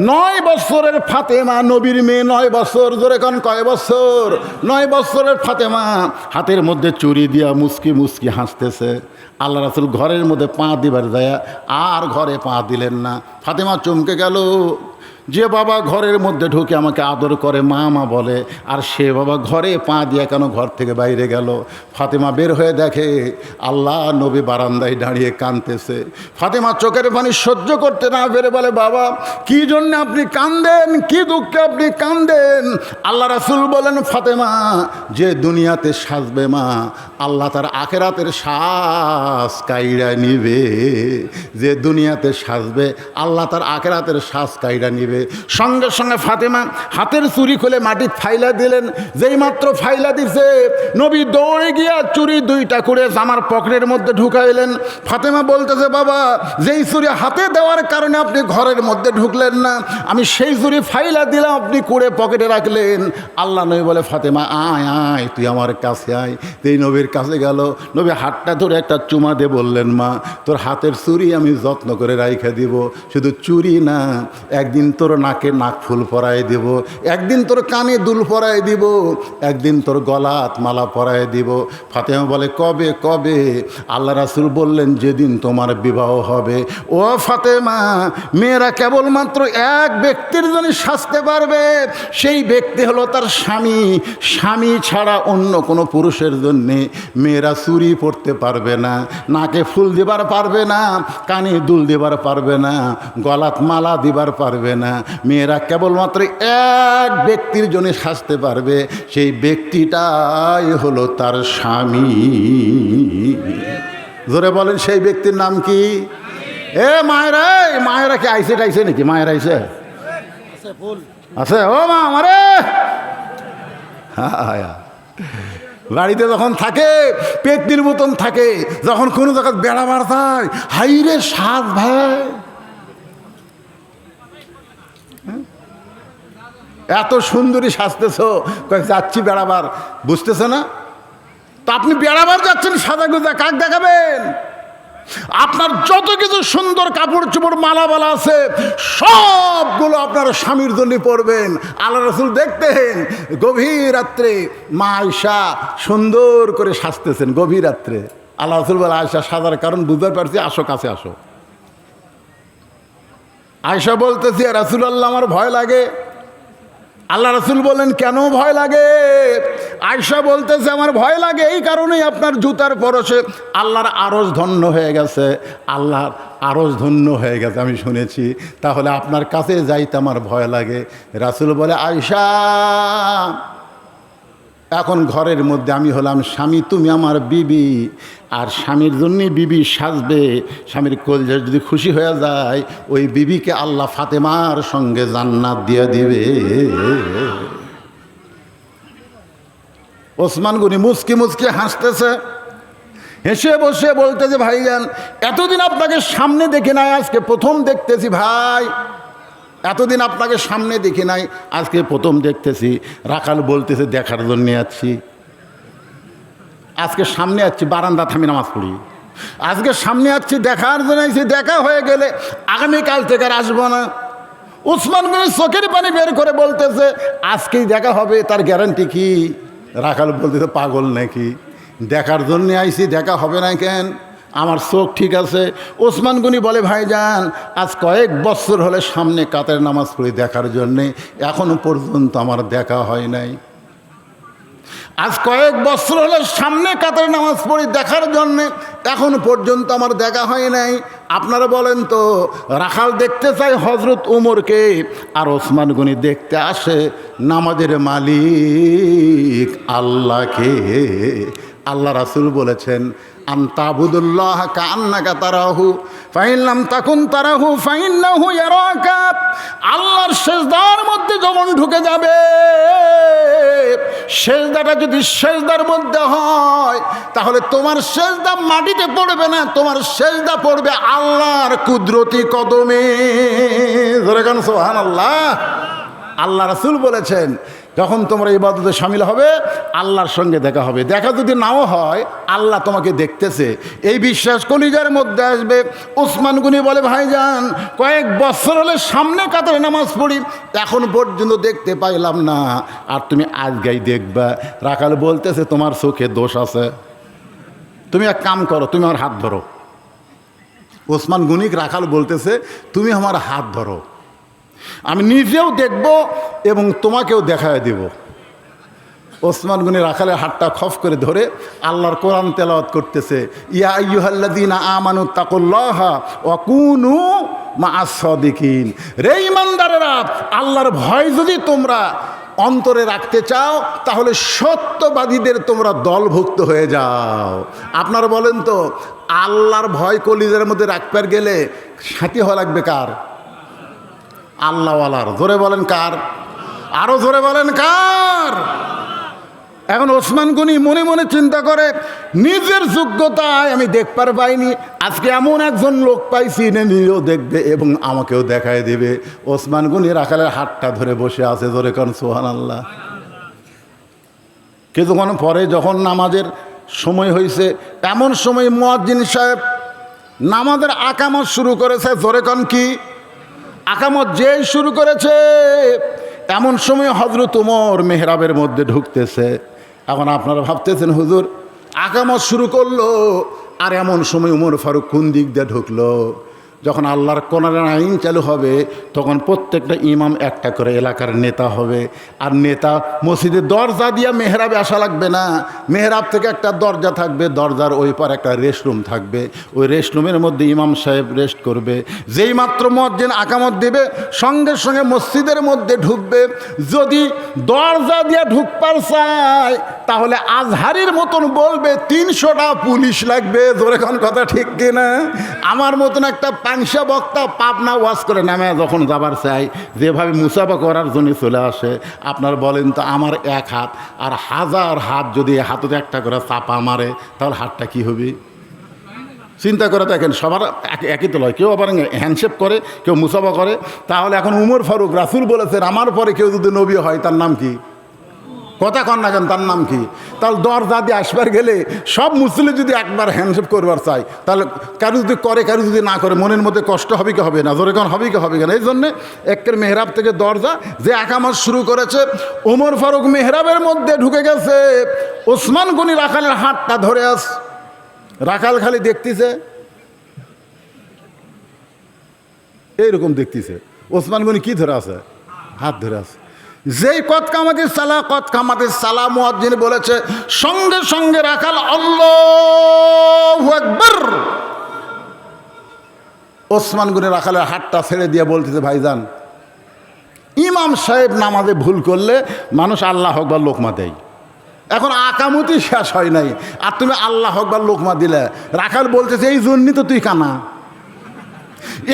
নয় বছরের ফাতেমা নবীর মেয়ে, নয় বছর ধরে কন কয় বছর? নয় বছরের ফাতেমা হাতের মধ্যে চুরি দিয়া মুসকি মুসকি হাসতেছে। আল্লাহ রাসুল ঘরের মধ্যে পা দিবার যায় আর ঘরে পা দিলেন না। ফাতেমা চমকে গেল। যে বাবা ঘরের মধ্যে ঢুকে আমাকে আদর করে, মা মা বলে, আর সে বাবা ঘরে পা দিয়ে কেন ঘর থেকে বাইরে গেল? ফাতেমা বের হয়ে দেখে, আল্লাহ নবী বারান্দায় দাঁড়িয়ে কাঁদতেছে। ফাতেমা চোখের পানি সহ্য করতে না পেরে বলে, বাবা, কি জন্য আপনি কান্দেন কি দুঃখে আপনি কান্দেন আল্লাহ রাসুল বলেন, ফাতেমা, যে দুনিয়াতে সাজবে মা, আল্লাহ তার আখেরাতের শ্বাস কাইরা নিবে। যে দুনিয়াতে সাজবে, আল্লাহ তার আখেরাতের শ্বাস কাইরা নিবে। সঙ্গে সঙ্গে ফাতেমা হাতের চুরি খুলে মাটির ফাইলা দিলেন। যেই মাত্র ফাইলা দিছে, নবী দৌড়ে গিয়া চুরি দুইটা করে জামার পকেটের মধ্যে ঢুকাইলেন। ফাতেমা বলতেছে, বাবা, যেই চুরি হাতে দেওয়ার কারণে আপনি ঘরের মধ্যে ঢুকলেন না, আমি সেই চুরি ফাইলা দিলাম, আপনি করে পকেটে রাখলেন। আল্লাহ নবী বলে, ফাতেমা, আয় আয়, তুই আমার কাছে আয়। এই নবীর কাছে গেল, নবী হাতটা ধরে একটা চুমা দিয়ে বললেন, মা, তোর হাতের চুরি আমি যত্ন করে রাইখা দিব। শুধু চুরি না, একদিন তোর নাকে নাক ফুল পরায় দিব, একদিন তোর কানে দুল পরায় দিব, একদিন তোর গলাত মালা পরায় দিব। ফাতেমা বলে, কবে কবে? আল্লাহ রাসুল বললেন, যেদিন তোমার বিবাহ হবে। ও ফাতেমা, মেয়েরা কেবলমাত্র এক ব্যক্তির জন্য সাজতে পারবে, সেই ব্যক্তি হলো তার স্বামী। স্বামী ছাড়া অন্য কোনো পুরুষের জন্যে মেয়েরা চুরি পড়তে পারবে না, নাকে ফুল দিবার পারবে না, কানে দুল দিবার পারবে না, গলাত মালা দিবার পারবে না। মেয়েরা কেবলমাত্র এক ব্যক্তির জন্য সাজতে পারবে, সেই ব্যক্তিটাই হলো তার স্বামী। ধরে বলেন, সেই ব্যক্তির নাম কি? এ মায়েরা মায়েরা কি আইসে টাইসে নাকি? মায়ের আইসে? আছে, ও মা আমারে। বাড়িতে যখন থাকে, পেটনির মতন থাকে, যখন কোনো জায়গায় বেড়া যায়, হাইরে সাজ ভাই। এত সুন্দরী সাজতেছ কয়েক যাচ্ছি বেড়াবার। বুঝতেছে না? তা আপনি বেড়াবার যাচ্ছেন সাদা গুজা কাক দেখাবেন? আপনার যত কিছু সুন্দর কাপড় চোপড় মালাবালা আছে, সবগুলো আপনার স্বামীর জন্য পরবেন। আল্লাহ রসুল দেখতেন, গভীর রাত্রে মা আয়সা সুন্দর করে সাজতেছেন, গভীর রাত্রে। আল্লাহ রসুল বলে আয়সা সাজার কারণ বুঝতে পারছি, আসো, কাছে আসো। আয়সা বলতেছি রাসুল আল্লাহ আমার ভয় লাগে। আল্লাহ রসুল বলেন, কেন ভয় লাগে? আয়সা বলতেছে, আমার ভয় লাগে, এই কারণেই আপনার জুতার পরশে আল্লাহর আরজ ধন্য হয়ে গেছে, আল্লাহর আরজ ধন্য হয়ে গেছে, আমি শুনেছি। তাহলে আপনার কাছে যাইতে আমার ভয় লাগে। রাসুল বলে আয়সা এখন ঘরের মধ্যে আমি হলাম স্বামী, তুমি আমার বিবি। আর স্বামীর জন্যই বিবি সাজবে। স্বামীর কলজা যদি খুশি হয়ে যায়, ওই বিবিকে আল্লাহ ফাতেমার সঙ্গে জান্নাত দিয়ে দিবে। ওসমান গনি মুসকি মুসকি হাসতেছে। হেসে বসে বলতেছে, ভাইজান, এতদিন আপনাকে সামনে দেখে নাই, আজকে প্রথম দেখতেছি ভাই। এতদিন আপনাকে সামনে দেখি নাই, আজকে প্রথম দেখতেছি। রাখাল বলতেছে, দেখার জন্যে আছি। আজকে সামনে আছি বারান্দা থামি নামাজ পড়ি। আজকে সামনে আছি, দেখার জন্য দেখা হয়ে গেলে আগামীকাল থেকে আর আসব না। উসমান বিন চোখের পানি বের করে বলতেছে, আজকেই দেখা হবে, তার গ্যারান্টি কি? রাখাল বলতেছে, পাগল নাকি? দেখার জন্যে আইসি দেখা হবে না কেন? আমার চোখ ঠিক আছে। ওসমান গনি বলে ভাইজান আজ কয়েক বছর হলে সামনে কাতের নামাজ পড়ি দেখার জন্যে। এখনও পর্যন্ত আমার দেখা হয় নাই। আজ কয়েক বছর হলে সামনে কাতারে নামাজ পড়ি দেখার জন্যে। এখন পর্যন্ত আমার দেখা হয় নাই। আপনারা বলেন তো, রাখাল দেখতে চাই হজরত উমরকে, আর ওসমান গনি দেখতে আসে নামাজের মালিক আল্লাহকে। আল্লাহ রাসুল বলেছেন আন্তাবুদুল্লাহ কান্নাকা তারাহু ফাইনলাম তাকুন তারাহু, ফাইন্নাহু আল্লাহর শেষদার মধ্যে যখন ঢুকে যাবে শেষদাটা যদি শেষদার মধ্যে হয়, তাহলে তোমার শেষদা মাটিতে পড়বে না, তোমার শেষদা পড়বে আল্লাহর কুদরতি কদমে। ধরে কেন সোহান আল্লাহ আল্লাহ রাসুল বলেছেন যখন তোমরা ইবাদতে সামিল হবে, আল্লাহর সঙ্গে দেখা হবে। দেখা যদি নাও হয়, আল্লাহ তোমাকে দেখতেছে। এই বিশ্বাস কলিজার মধ্যে আসবে। ওসমান গুনি বলে ভাইজান কয়েক বছর হলে সামনে কাতারে নামাজ পড়ি। এখন পর্যন্ত দেখতে পাইলাম না। আর তুমি আজগাই দেখবা। রাখাল বলতেছে, তোমার চোখে দোষ আছে। তুমি এক কাম করো, তুমি আমার হাত ধরো। ওসমান গুনিক রাখাল বলতেছে, তুমি আমার হাত ধরো। আমি নিজেও দেখব এবং তোমাকেও দেখায় দেব। ওসমান গুনি রাখালের হাতটা খফ করে ধরে আল্লাহর কোরআন তেলাওয়াত করতেছে, ইয়া আইয়ুহাল্লাযীনা আমানু তাকুল্লাহা ওয়া কুনু মা আসদিকিন রে ইমানদারেরা, আল্লাহর ভয় যদি তোমরা অন্তরে রাখতে চাও, তাহলে সত্যবাদীদের তোমরা দলভুক্ত হয়ে যাও। আপনারা বলেন তো, আল্লাহর ভয় কলিদের মধ্যে রাখবার গেলে সাথী হওয়া লাগবে কার? আল্লাহওয়ালার। জোরে বলেন কার? আরও জোরে বলেন কার? এখন ওসমান গনি মনে মনে চিন্তা করে, নিজের যোগ্যতায় আমি দেখবার পাইনি, আজকে এমন একজন লোক পাইছি নিজেও দেখবে এবং আমাকেও দেখায় দেবে। ওসমান গনি রাখালের হাতটা ধরে বসে আছে ধরে কারণ সোহান আল্লাহ কিছুক্ষণ পরে যখন নামাজের সময় হয়েছে এমন সময় মুয়াজ্জিন সাহেব নামাজের আকামত শুরু করেছে, জোরে কন কি? আকামত যেই শুরু করেছে, এমন সময় হজরত উমর মেহরাবের মধ্যে ঢুকতেছে। এখন আপনারা ভাবতেছেন, হুজুর, আকামত শুরু করল, আর এমন সময় উমর ফারুক কোন দিক দিয়ে ঢুকলো? যখন আল্লাহর কোরআনের আইন চালু হবে, তখন প্রত্যেকটা ইমাম একটা করে এলাকার নেতা হবে। আর নেতা মসজিদের দরজা দিয়ে মেহরাবে আসা লাগবে না। মেহরাব থেকে একটা দরজা থাকবে, দরজার ওই পার একটা রেস্টরুম থাকবে। ওই রেস্টরুমের মধ্যে ইমাম সাহেব রেস্ট করবে। যেই মাত্র মসজিদ আকামত দেবে, সঙ্গে সঙ্গে মসজিদের মধ্যে ঢুকবে। যদি দরজা দিয়ে ঢুকবার চায়, তাহলে আজহারির মতন বলবে, তিনশোটা পুলিশ লাগবে। ধরেখন কথা ঠিক কিনা? আমার মতন একটা পাংশা বক্তা পাবনা ওয়াজ করে নামে যখন যাবার চাই, যেভাবে মুসাফা করার জন্য চলে আসে, আপনার বলেন তো আমার এক হাত, আর হাজার হাত যদি হাততে একটা করে চাপা মারে, তাহলে হাতটা কি হবে? চিন্তা করে দেখেন, সবার এক- একই তো লয়। কেউ আবার হ্যান্ডশেপ করে, কেউ মুসাফা করে, তাহলে এখন উমর ফারুক রাসুল বলেছেন, আমার পরে কেউ যদি নবী হয়, তার নাম কি? কথা কন না কেন, তার নাম কি? তাহলে দরজা দিয়ে আসবার গেলে সব মুসলিম যদি একবার হ্যান্ডশেপ করবার চাই তাহলে কারও যদি করে, কারও যদি না করে, মনের মধ্যে কষ্ট হবে কি হবে না? জোরে কোন, হবে কি হবে কেন এই জন্যে একের মেহরাব থেকে দরজা যে একামত শুরু করেছে, ওমর ফারুক মেহরাবের মধ্যে ঢুকে গেছে। ওসমান গনি রাখালের হাতটা ধরে আস। রাখাল খালি দেখতেছে। এইরকম দেখতেছে। ওসমান গনি কি ধরে আছে? হাত ধরে আছে। যেই কত কামাতির সালা, কত কামাতির সালা মুয়াজ্জিন বলেছে, সঙ্গে সঙ্গে রাখাল আল্লাহ একবার ওসমান গুনে রাখালের হাতটা ছেড়ে দিয়ে বলতেছে, ভাইজান, ইমাম সাহেব নামাজে ভুল করলে মানুষ আল্লাহ হকবার লোকমা দেয়। এখন আকামতি শেষ হয় নাই। আর তুমি আল্লাহ হকবার লোকমা দিলে। রাখাল বলতেছে, এই জন্যই তো তুই কানা।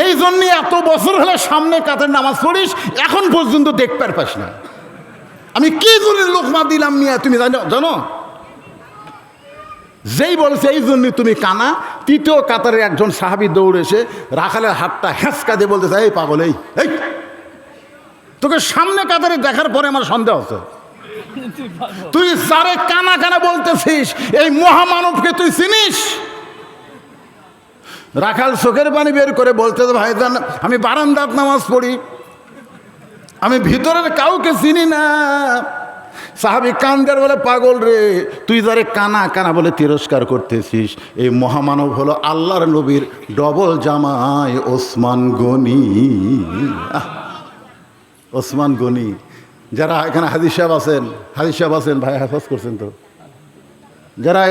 এই জন্যই এত বছর হলে সামনে কাতের নামাজ পড়িস, এখন পর্যন্ত দেখতে পাস না। আমি কি জন্য লোকমা দিলাম মিয়া, তুমি জানো জানো? যেই বলছে এই জন্যই তুমি কানা, তৃতীয় কাতারে একজন সাহাবি দৌড়েছে রাখালের হাতটা হ্যাঁচকা দিয়ে বলতেছে এই পাগল, এই তোকে সামনে কাতারে দেখার পরে আমার সন্দেহ হচ্ছে। তুই সারে কানা কানা বলতেছিস, এই মহামানবকে তুই চিনিস? রাখাল চোখের পানি বের করে বলতে ভাইজান আমি বারান্দার নামাজ পড়ি। আমি ভিতরের কাউকে চিনি না। সাহাবি কান্দার বলে, পাগল রে, তুই যারে কানা কানা বলে তিরস্কার করতেছিস, এই মহামানব হলো আল্লাহর নবীর ডবল জামাই, ওসমান গনি। ওসমান গনি। যারা এখানে হাজির সাহেব আছেন হাজির সাহেব আছেন, ভাই হাফাজ করছেন তো। যারা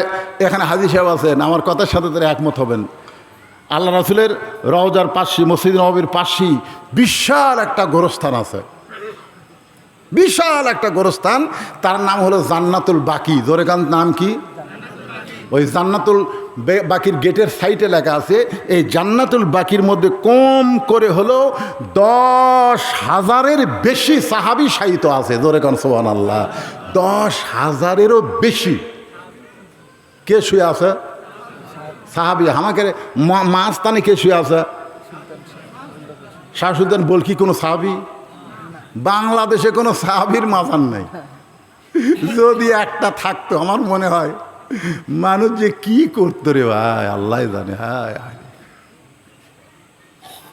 এখানে হাজির সাহেব আছেন, আমার কথার সাথে তারা একমত হবেন। আল্লাহ রাসুলের রওজার পাশি, মসজিদ নবীর পাশি বিশাল একটা গোরস্থান আছে। বিশাল একটা গোরস্থান। তার নাম হলো জান্নাতুল বাকি। জোরেকান্ত নাম কি? ওই জান্নাতুল বাকির গেটের সাইটে লেখা আছে, এই জান্নাতুল বাকির মধ্যে কম করে হলো দশ হাজারের বেশি সাহাবি সাহিত্য আছে। জোরেকান সোহান আল্লাহ দশ হাজারেরও বেশি। কে শুয়ে আছে? সাহাবি, আমাকে মা- মাঝখানে কে শুয়ে আছে? শাহসুদ্দান বল, কি কোনো সাহাবি? বাংলাদেশে কোনো সাহাবির মাজার নেই। যদি একটা থাকতো, আমার মনে হয়, মানুষ যে কি করতো রে ভাই, আল্লাহ জানে হায়।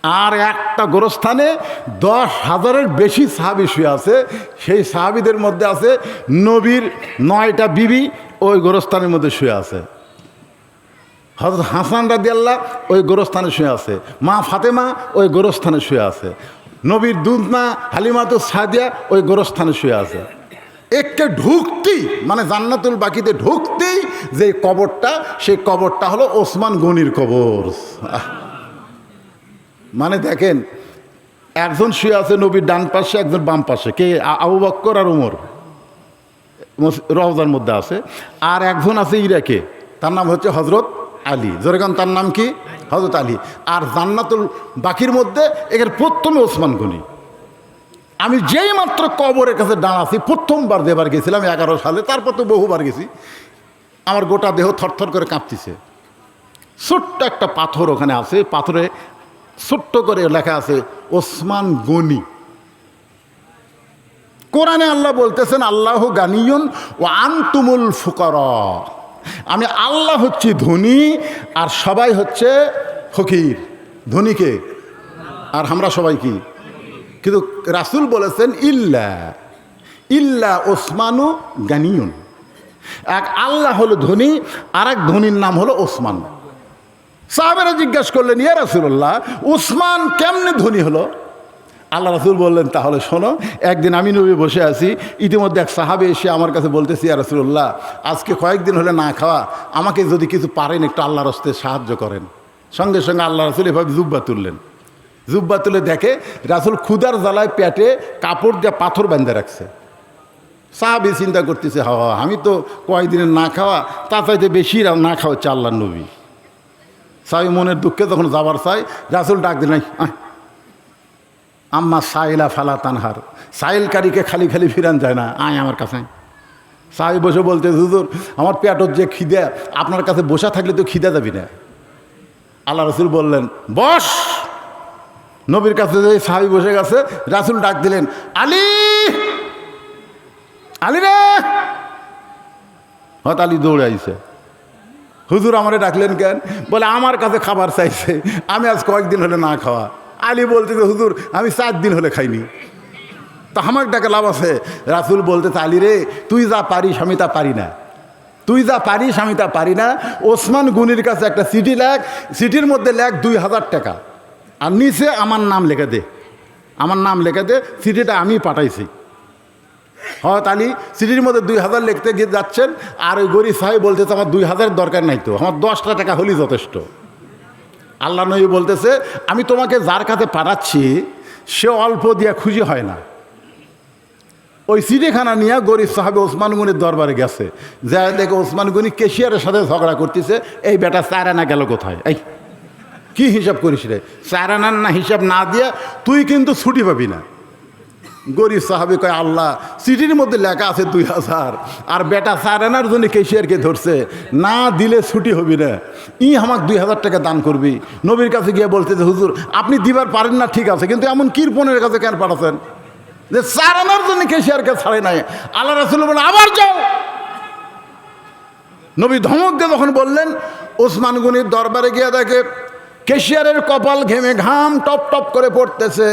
আর একটা গোরস্থানে দশ হাজারের বেশি সাহাবি শুয়ে আছে, সেই সাহাবিদের মধ্যে আছে নবীর নয়টা বিবি, ওই গোরস্থানের মধ্যে শুয়ে আছে। হজরত হাসান রাদি আল্লাহ ওই গোরস্থানে শুয়ে আছে। মা ফাতেমা ওই গোরস্থানে শুয়ে আছে। নবীর দুধমা হালিমাতু সাদিয়া ওই গোরস্থানে শুয়ে আছে। একটু ঢুকতেই মানে জান্নাতুল বাকিতে ঢুকতেই যে কবরটা, সেই কবরটা হলো ওসমান গনির কবর। মানে দেখেন, একজন শুয়ে আছে নবীর ডান পাশে, একজন বাম পাশে। কে? আবু বক্কর আর উমর। রওজার মধ্যে আছে। আর একজন আছে ইরাকে। তার নাম হচ্ছে হজরত আলী। জোরেগান তার নাম কি? হজরত আলী। আর জান্নাতুল বাকির মধ্যে এখানে প্রথমে ওসমান গনি। আমি যেই মাত্র কবরের কাছে দাঁড়াছি, প্রথমবার যেবার গেছিলাম, এগারো সালে, তারপর তো বহুবার গেছি। আমার গোটা দেহ থরথর করে কাঁপতিছে। ছোট্ট একটা পাথর ওখানে আছে, পাথরে ছোট্ট করে লেখা আছে, ওসমান গনি। কোরআনে আল্লাহ বলতেছেন, আল্লাহ গানিয়ন ও আন্তুমুল ফুকর। আমি আল্লাহ হচ্ছি ধনী আর সবাই হচ্ছে ফকির। ধনীকে আর আমরা সবাই কি? কিন্তু রাসুল বলেছেন, ইল্লা ইল্লা ওসমানু গানিয়ন। এক আল্লাহ হলো ধনী আর এক ধনীর নাম হলো ওসমান। সাহাবেরা জিজ্ঞাসা করলেন, ইয়া রাসুল্লাহ উসমান কেমনে ধনী হলো? আল্লাহ রাসুল বললেন, তাহলে শোনো, একদিন আমি নবী বসে আছি, ইতিমধ্যে এক সাহাবে এসে আমার কাছে বলতেছি, ইয়া রাসুল্লাহ আজকে কয়েকদিন হলে না খাওয়া, আমাকে যদি কিছু পারেন একটু আল্লাহ রস্তে সাহায্য করেন। সঙ্গে সঙ্গে আল্লাহ রাসুল এভাবে জুব্বা তুললেন। জুব্বা তুলে দেখে রাসুল ক্ষুদার জ্বালায় পেটে কাপড় দিয়ে পাথর বেঁধে রাখছে। সাহাবি চিন্তা করতেছে হাওয়া আমি তো কয়েকদিনের না খাওয়া তা চাইতে বেশি না খাওয়া হচ্ছে আল্লাহর নবী। সাই মনের দুঃখে তখন যাবার চাই রাসুল ডাক দিলেন আম্মা সাইলা ফালা তানহার। সাইলকারীকে খালি খালি ফিরান যায় না। আয় আমার কাছে। সাই বসে বলতে হুজুর আমার পেটর যে খিদে আপনার কাছে বসা থাকলে তো খিদে যাবি না। আল্লাহ রসুল বললেন বস। নবীর কাছে যে সাহাবি বসে গেছে রাসুল ডাক দিলেন আলী! আলী রে! হয়তো আলী দৌড়ে আইছে। হুজুর আমারে ডাকলেন কেন? বলে আমার কাছে খাবার চাইছে। আমি আজ কয়েকদিন হলে না খাওয়া। আলী বলতে যে হুজুর, আমি চার দিন হলে খাইনি। তা আমার ডাকে লাভ আছে। রাসুল বলতে আলী রে, তুই যা পারিস, আমি তা পারি না। তুই যা পারিস, আমি তা পারি না। ওসমান গুনির কাছে একটা সিটি লেখ সিটির মধ্যে লেখ দুই হাজার টাকা। আর নিচে আমার নাম লেখে দে। আমার নাম লেখে দে সিটিটা আমি পাঠাইছি। হয়ত আলী সিটির মধ্যে দুই হাজার লিখতে গিয়ে যাচ্ছেন, আর ওই গরিব সাহেব বলতেছে, আমার দুই হাজার দরকার নাই তো, আমার দশটা টাকা হলেই যথেষ্ট। আল্লাহ নবী বলতেছে, আমি তোমাকে যার কাছে পাঠাচ্ছি, সে অল্প দিয়া খুশি হয় না। ওই সিটিখানা নিয়ে গরিব সাহাবে ওসমান গনির দরবারে গেছে। যা দেখে ওসমান গনি কেশিয়ারের সাথে ঝগড়া করতেছে, এই বেটা চারানা গেল কোথায়? এই, কি হিসাব করিস রে? চারানার না হিসাব না দিয়ে তুই কিন্তু ছুটি পাবি না। গরিব সাহাবি কয়, আল্লাহ সিটির মধ্যে লেখা আছে দুই হাজার। আর বেটা সারানার জন্য কেশিয়ারকে ধরছে। না দিলে ছুটি হবি না। ই আমাকে দুই হাজার টাকা দান করবি। নবীর কাছে গিয়ে বলতে যে, হুজুর, আপনি দিবার পারেন না, ঠিক আছে। কিন্তু এমন কিরপনের কাছে কেন পাঠাচ্ছেন যে সারানার জন্য কেশিয়ারকে ছাড়ে নাই। আল্লাহ রাসুল বলে, আবার যাও। নবী ধমক দিয়ে তখন বললেন, ওসমান গনির দরবারে গিয়ে দেখে কেশিয়ারের কপাল ঘেমে ঘাম টপ টপ করে পড়তেছে।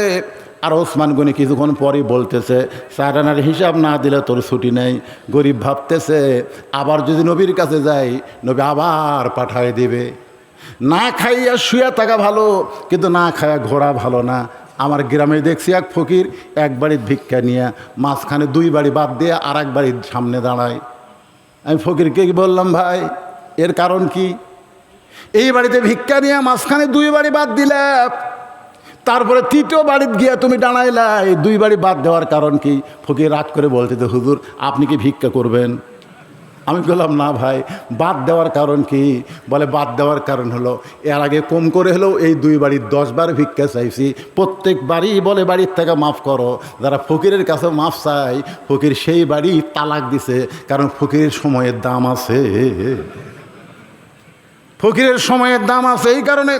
আর ওসমান গনি কিছুক্ষণ পরে বলতেছে সারানার হিসাব না দিলে তোর ছুটি নেই। গরিব ভাবতেছে, আবার যদি নবীর কাছে যাই, নবী আবার পাঠায় দিবে। না খাইয়া শুয়ে থাকা ভালো, কিন্তু না খাইয়া ঘোরা ভালো না। আমার গ্রামে দেখছি এক ফকির, এক বাড়ির ভিক্ষা নিয়ে মাঝখানে দুই বাড়ি বাদ দিয়ে আর এক বাড়ির সামনে দাঁড়ায়। আমি ফকিরকে বললাম, ভাই, এর কারণ কি? এই বাড়িতে ভিক্ষা নিয়ে মাঝখানে দুই বাড়ি বাদ দিলে তারপরে তৃতীয় বাড়িতে গিয়ে তুমি দাঁড়াইলা, এই দুই বাড়ি বাদ দেওয়ার কারণ কি? ফকির রাগ করে বলতে তো হুজুর, আপনি কি ভিক্ষা করবেন? আমি বললাম, না ভাই, বাদ দেওয়ার কারণ কি? বলে, বাদ দেওয়ার কারণ হলো, এর আগে কম করে হলেও এই দুই বাড়ির দশ বার ভিক্ষা চাইছি। প্রত্যেক বাড়ি বলে, বাড়ির থেকে মাফ করো। যারা ফকিরের কাছে মাফ চাই ফকির সেই বাড়ি তালাক দিছে, কারণ ফকিরের সময়ের দাম আছে। ফকিরের সময়ের দাম আছে এই কারণে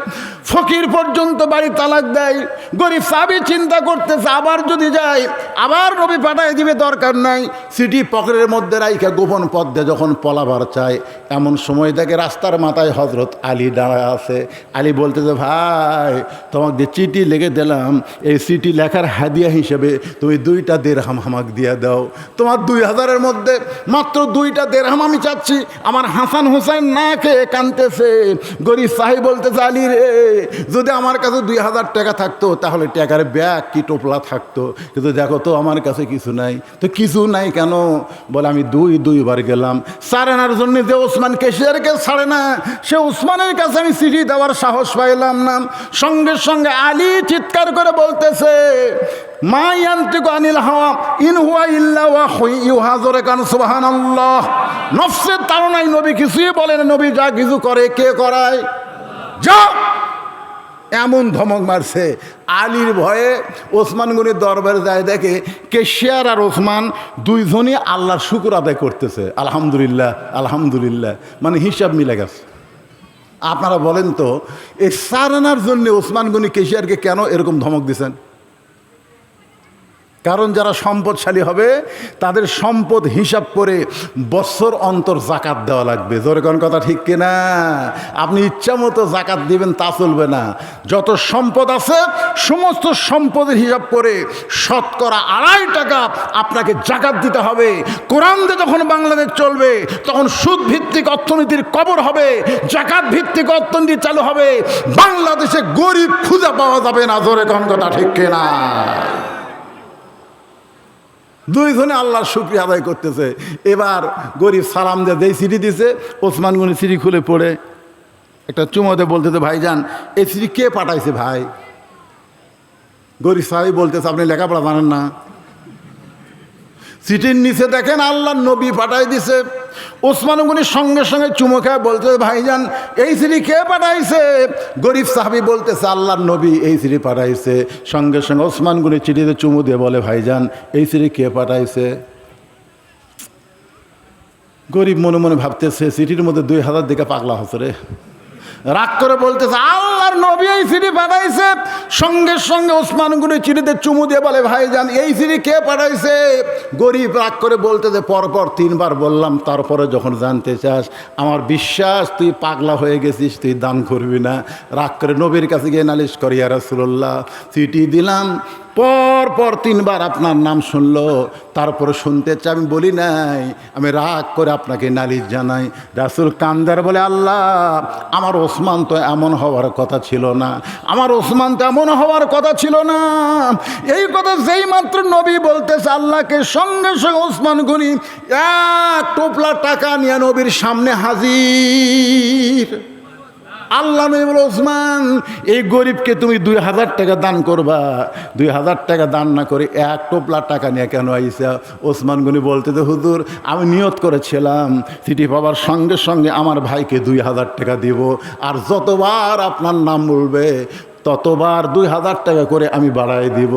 ফকির পর্যন্ত বাড়ি তালাক দেয়। গরিব সাবি চিন্তা করতেছে, আবার যদি যায়, আবার রবি পাঠায় দিবে, দরকার নাই। সিটি পকেটের মধ্যে রাইখা গোপন পদ্মে যখন পলাবার চায়, এমন সময় দেখে রাস্তার মাথায় হজরত আলী দাঁড়ায় আছে। আলী বলতেছে, ভাই, তোমাকে যে চিঠি লেগে দিলাম। এই চিঠি লেখার হাদিয়া হিসেবে তুমি দুইটা দেড়হাম হামাক দিয়ে দাও। তোমার দুই হাজারের মধ্যে মাত্র দুইটা দেড়হাম আমি চাচ্ছি। আমার হাসান হোসেন না খেয়ে কানতেছে গরিব সাহেব বলতেছে আলী রে, যদি আমার কাছে দুই হাজার টাকা থাকতো, তাহলে টাকার ব্যাগ কি টোপলা থাকতো? কিন্তু দেখো তো আমার কাছে কিছু নাই। তো কিছু নাই কেন? বলে, আমি দুই, দুইবার গেলাম। সারেনার জন্য যে ওসমান কেশিয়ারকে ছাড়ে না, সে ওসমানের কাছে আমি চিঠি দেওয়ার সাহস পাইলাম না। সঙ্গে সঙ্গে আলী চিৎকার করে বলতেছে মা আনিল ইন ওয়া নবী কিছুই বলেন নবী যা কিছু করে, কে করায়? যা! এমন ধমক মারছে। আলীর ভয়ে ওসমান গনির দরবারে যায় দেখে কেশিয়ার আর ওসমান দুইজনই আল্লাহর শুকুর আদায় করতেছে। আলহামদুলিল্লাহ আলহামদুলিল্লাহ। মানে হিসাব মিলে গেছে। আপনারা বলেন তো এই সারানার জন্য ওসমান গনি কেশিয়ারকে কেন এরকম ধমক দিছেন? কারণ যারা সম্পদশালী হবে, তাদের সম্পদ হিসাব করে বছর অন্তর জাকাত দেওয়া লাগবে। জোরে কোন কথা ঠিক কিনা? আপনি ইচ্ছা মতো জাকাত দিবেন, তা চলবে না। যত সম্পদ আছে, সমস্ত সম্পদের হিসাব করে শতকরা আড়াই টাকা আপনাকে জাকাত দিতে হবে। কোরআন দিয়ে যখন বাংলাদেশ চলবে, তখন সুদ ভিত্তিক অর্থনীতির কবর হবে জাকাত ভিত্তিক অর্থনীতি চালু হবে। বাংলাদেশে গরিব খুঁজে পাওয়া যাবে না, জোরে কোন কথা ঠিক কিনা? দুইজনে আল্লাহর শুক্রিয়া আদায় করতেছে। এবার গরিব সালাম দিয়ে যেই সিঁড়ি দিছে, ওসমান গনি সিঁড়ি খুলে পড়ে। একটা চুমোতে বলতেছে, ভাইজান, এই সিঁড়ি কে পাঠাইছে ভাই? গরিব সাহেব বলতেছে, আপনি লেখাপড়া জানেন না। সিটির নিচে দেখেন আল্লাহর নবী পাঠাই দিছে। ওসমান গনি সঙ্গে সঙ্গে চুমো খায় বলতে ভাইজান, এই সিঁড়ি কে পাঠাইছে? গরিব সাহাবি বলতেছে আল্লাহর নবী এই সিঁড়ি পাঠাইছে। সঙ্গে সঙ্গে ওসমান গনি চিঠিতে চুমু দিয়ে বলে, ভাইজান, এই সিঁড়ি কে পাঠাইছে? গরিব মনে মনে ভাবতেছে সিটির মধ্যে দুই হাজার দিকে পাগলা হচ্ছে রে। রাগ করে বলতেছে, আল্লাহর নবী এই সিঁড়ি পাঠাইছে। সঙ্গে সঙ্গে ওসমান গুনি চিঠিতে চুমু দিয়ে বলে, ভাই যান, এই সিঁড়ি কে পাঠাইছে? গরিব রাগ করে বলতেছে, পরপর তিনবার বললাম, তারপরে যখন জানতে চাস, আমার বিশ্বাস, তুই পাগলা হয়ে গেছিস, তুই দান করবি না। রাগ করে নবীর কাছে গিয়ে নালিশ করি আর রাসূলুল্লাহ, চিঠি দিলাম পর পর তিনবার আপনার নাম শুনলো, তারপরে শুনতে চাই, আমি বলি নাই, আমি রাগ করে আপনাকে নালিশ জানাই। রাসুল কান্দার বলে, আল্লাহ, আমার ওসমান তো এমন হওয়ার কথা ছিল না, আমার ওসমান তো এমন হওয়ার কথা ছিল না। এই কথা যেই মাত্র নবী বলতেছে, আল্লাহকে সঙ্গে সঙ্গে ওসমান গুনি, এক টোপলা টাকা নিয়ে নবীর সামনে হাজির। আল্লাহ নবী বলে, ওসমান, এই গরিবকে তুমি দুই হাজার টাকা দান করবা। দুই হাজার টাকা দান না করে এক টোপলা টাকা নিয়ে কেন আইসা? ওসমান গনি বলতে তো হুজুর, আমি নিয়ত করেছিলাম। চিঠি পাবার সঙ্গে সঙ্গে আমার ভাইকে দুই হাজার টাকা দিব। আর যতবার আপনার নাম বলবে ততবার দুই হাজার টাকা করে আমি বাড়াই দিব।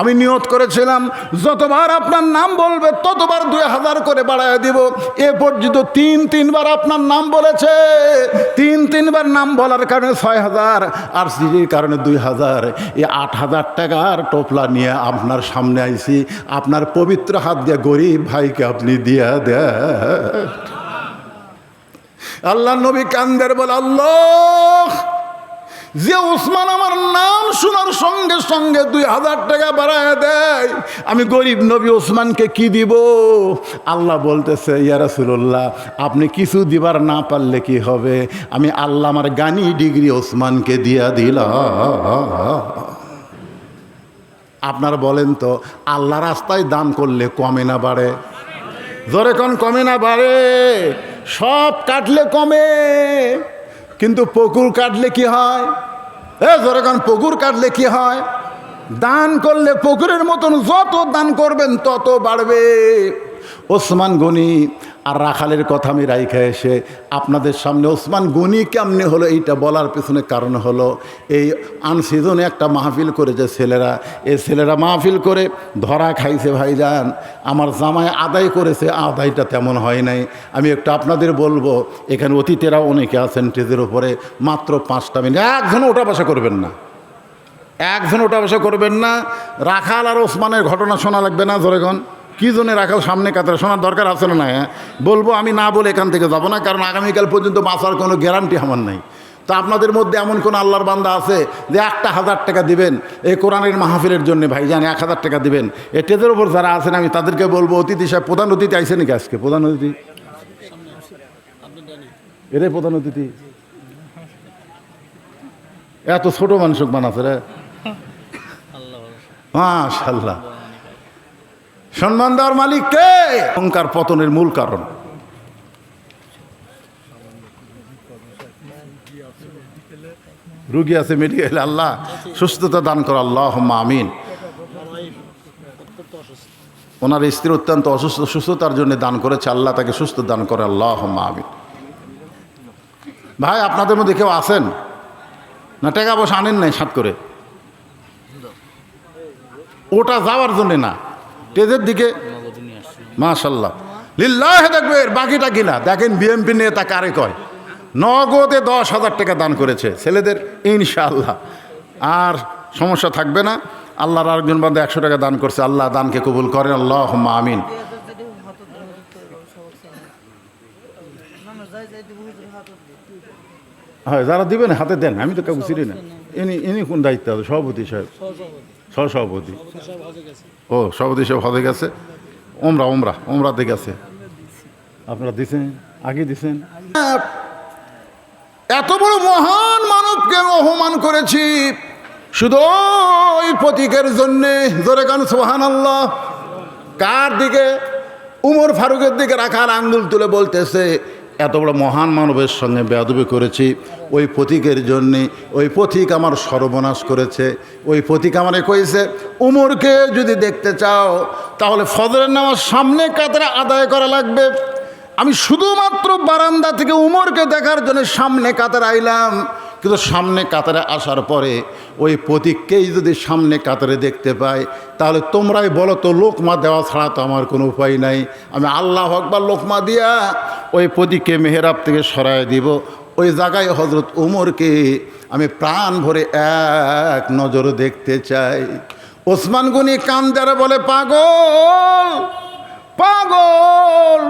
আমি নিয়ত করেছিলাম, যতবার আপনার নাম বলবে, ততবার দুই হাজার করে বাড়াই দিব। এ পর্যন্ত তিন, তিনবার আপনার নাম বলেছে। তিন, তিনবার নাম বলার কারণে ছয় হাজার, আর সিটির কারণে দুই হাজার। এই আট হাজার টাকার টোপলা নিয়ে আপনার সামনে আইছি। আপনার পবিত্র হাত দিয়ে গরিব ভাইকে আপনি দিয়া দেয় আল্লাহ নবী কান্দের বলে, আল্লাহ! যে ওসমান আমার নাম শোনার সঙ্গে সঙ্গে দুই হাজার টাকা বাড়ায় দেয়। আমি গরিব নবী ওসমানকে কি দিব? আল্লাহ বলতেছে ইয়ারাসুল্লাহ আপনি কিছু দিবার না পারলে কি হবে? আমি আল্লাহ আমার গানি ডিগ্রি ওসমানকে দিয়া দিলাম। আপনারা বলেন তো, আল্লাহ রাস্তায় দান করলে কমে না বাড়ে? জোরে কন, কমে না বাড়ে? সব কাটলে কমে। কিন্তু পুকুর কাটলে কি হয়? এ কন পুকুর কাটলে কি হয়? দান করলে পুকুরের মতন যত দান করবেন তত বাড়বে। ওসমান গনি আর রাখালের কথা আমি রাইখা এসে আপনাদের সামনে ওসমান গনি কেমনে হলো এইটা বলার পেছনে কারণ হলো, এই আনসিজনে একটা মাহফিল করেছে ছেলেরা এ ছেলেরা মাহফিল করে ধরা খাইছে ভাইজান, আমার জামায় আদায় করেছে, আদায়টা তেমন হয় নাই। আমি একটু আপনাদের বলব, এখানে অতীতেরা অনেকে আছেন স্টেজের উপরে, মাত্র পাঁচটা মিনিট একজন ওটা বসা করবেন না। একজন ওটা বসা করবেন না। রাখাল আর ওসমানের ঘটনা শোনা লাগবে না ধরেগন কী জন্য রাখাল সামনে কাতারে? শোনার দরকার আছে না হ্যাঁ? বলব আমি না বলে এখান থেকে যাব না কারণ আগামীকাল পর্যন্ত বাঁচার কোনো গ্যারান্টি আমার নেই। তো আপনাদের মধ্যে এমন কোন আল্লাহর বান্দা আছে যে একটা হাজার টাকা দিবেন এই কোরআনের মাহফিলের জন্য ভাই জানি এক হাজার টাকা দিবেন? এই টেজের ওপর যারা আছেন আমি তাদেরকে বলব অতিথি সাহেব প্রধান অতিথি আইসে নাকি আজকে? প্রধান অতিথি? এরে প্রধান অতিথি। এত ছোট মানুষ বানাচ্ছে রে। মাশাল্লাহ সম্মান দেওয়ার মালিক কে? অহংকার পতনের মূল কারণ। রুগী আছে মেডিকেল আল্লাহ, সুস্থতা দান কর আল্লাহ আমিন। ওনার স্ত্রী অত্যন্ত অসুস্থ, সুস্থতার জন্য দান করেছে, আল্লাহ তাকে সুস্থ দান করে আল্লাহ আমিন। ভাই, আপনাদের মধ্যে কেউ আছেন? না, টাকা পয়সা আনেন নাই সাত করে? ওটা যাওয়ার জন্যে না। টেজের দিকে। মাশাল্লাহ। লিল্লাহ দেখবে বাকিটা কিনা? দেখেন বিএমপি নিয়ে তা কারে কয়? নগদে দশ হাজার টাকা দান করেছে। ছেলেদের, ইনশাআল্লাহ। আর সমস্যা থাকবে না। আল্লাহর আরেকজন বান্ধব একশো টাকা দান করছে। আল্লাহ দানকে কবুল করেন। আল্লাহ আমিন। হয়, যারা দিবেন হাতে দেন। আমি তো কাউকে চিনি না। ইনি ইনি কোন দায়িত্ব? আছে সভাপতি সাহেব। সহসভাপতি। ও সভাপতি সাহেব হতে গেছে? ওমরা ওমরা ওমরাতে গেছে। আপনারা দিছেন? আগে দিছেন? এত বড় মহান মানবকে অপমান করেছি। শুধু ওই প্রতীকের জন্যে। জোরে গান সোহান আল্লাহ কার দিকে? উমর ফারুকের দিকে রাখার আঙ্গুল তুলে বলতেছে এত বড় মহান মানবের সঙ্গে বেয়াদবি করেছি। ওই প্রতীকের জন্যে, ওই প্রতীক আমার সর্বনাশ করেছে। ওই প্রতীক আমারে কইছে, উমরকে যদি দেখতে চাও, তাহলে ফজরের নামাজ সামনে কাতারে আদায় করা লাগবে। আমি শুধুমাত্র বারান্দা থেকে উমরকে দেখার জন্য সামনে কাতারে আইলাম। কিন্তু সামনে কাতারে আসার পরে ওই প্রতীককেই যদি সামনে কাতারে দেখতে পাই, তাহলে তোমরাই বলো তো, লোকমা দেওয়া ছাড়া তো আমার কোনো উপায় নাই। আমি আল্লাহ আকবার লোকমা দিয়া ওই প্রতীককে মেহেরাব থেকে সরায় দিব। ওই জায়গায় হজরত উমরকে আমি প্রাণ ভরে এক নজর দেখতে চাই। ওসমান গনি কান্দারে বলে, পাগল পাগল,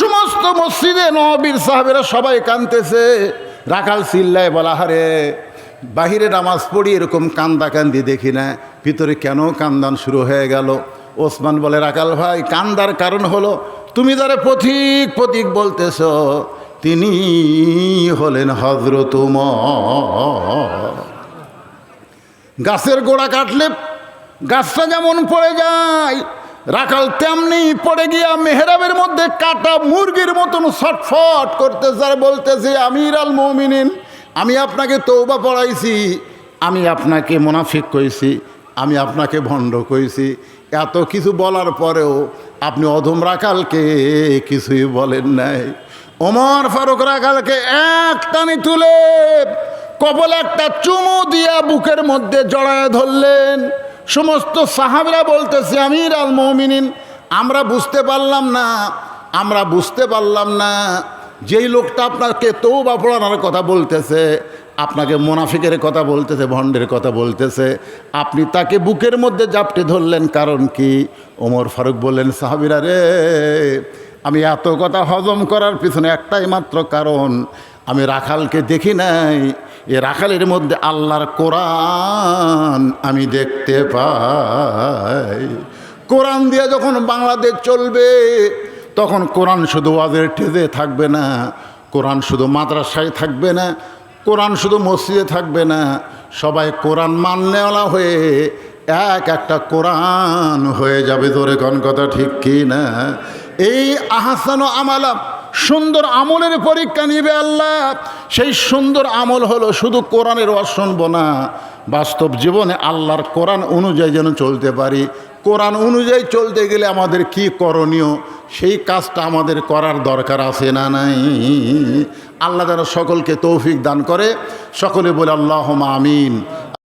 সমস্ত মসজিদে নবীর সাহেবেরা সবাই কানতেছে রাখাল চিল্লায় বলা হারে বাহিরে নামাজ পড়ি এরকম কান্দা কান্দি দেখি না। ভিতরে কেন কান্দান শুরু হয়ে গেল? ওসমান বলে, রাখাল ভাই, কান্দার কারণ হলো, তুমি যারা পথিক পথিক বলতেছ, তিনি হলেন হজরত গাছের গোড়া কাটলে গাছটা যেমন পড়ে যায় রাখাল তেমনি পড়ে গিয়া মেহরাবের মধ্যে কাটা মুরগির মতন ছটফট করতেছে আর বলতেছে, আমির আল মমিনিন, আমি আপনাকে তৌবা পড়াইছি, আমি আপনাকে মোনাফিক কইছি, আমি আপনাকে ভণ্ড কইছি। এত কিছু বলার পরেও আপনি অধম রাখালকে কিছুই বলেন নাই। ওমর ফারুক রাখালকে এক টানি তুলে কবল একটা চুমু দিয়া বুকের মধ্যে জড়ায় ধরলেন। সমস্ত সাহাবরা বলতেছে, আমির আল মমিনিন, আমরা বুঝতে পারলাম না, আমরা বুঝতে পারলাম না, যেই লোকটা আপনাকে তৌবা পড়ানোর কথা বলতেছে, আপনাকে মোনাফিকের কথা বলতেছে, ভণ্ডের কথা বলতেছে, আপনি তাকে বুকের মধ্যে জাপটে ধরলেন, কারণ কি? ওমর ফারুক বললেন, সাহাবিরা রে, আমি এত কথা হজম করার পিছনে একটাই মাত্র কারণ, আমি রাখালকে দেখি নাই এ রাখালের মধ্যে আল্লাহর কোরআন আমি দেখতে পাই। কোরআন দিয়ে যখন বাংলাদেশ চলবে, তখন কোরআন শুধু ওয়াজের ঠেজে থাকবে না, কোরআন শুধু মাদ্রাসায় থাকবে না, কোরআন শুধু মসজিদে থাকবে না। সবাই কোরআন মাননেওয়ালা হয়ে এক একটা কোরআন হয়ে যাবে। ধরে কোন কথা ঠিক কি না? এই আহাসান আমালা সুন্দর আমলের পরীক্ষা নিবে আল্লাহ। সেই সুন্দর আমল হলো শুধু কোরআনের ওয়াজ না, বাস্তব জীবনে আল্লাহর কোরআন অনুযায়ী যেন চলতে পারি। কোরআন অনুযায়ী চলতে গেলে আমাদের কি করণীয়, সেই কাজটা আমাদের করার দরকার আছে না নাই? আল্লাহ যেন সকলকে তৌফিক দান করে, সকলে বলে আল্লাহ আমিন।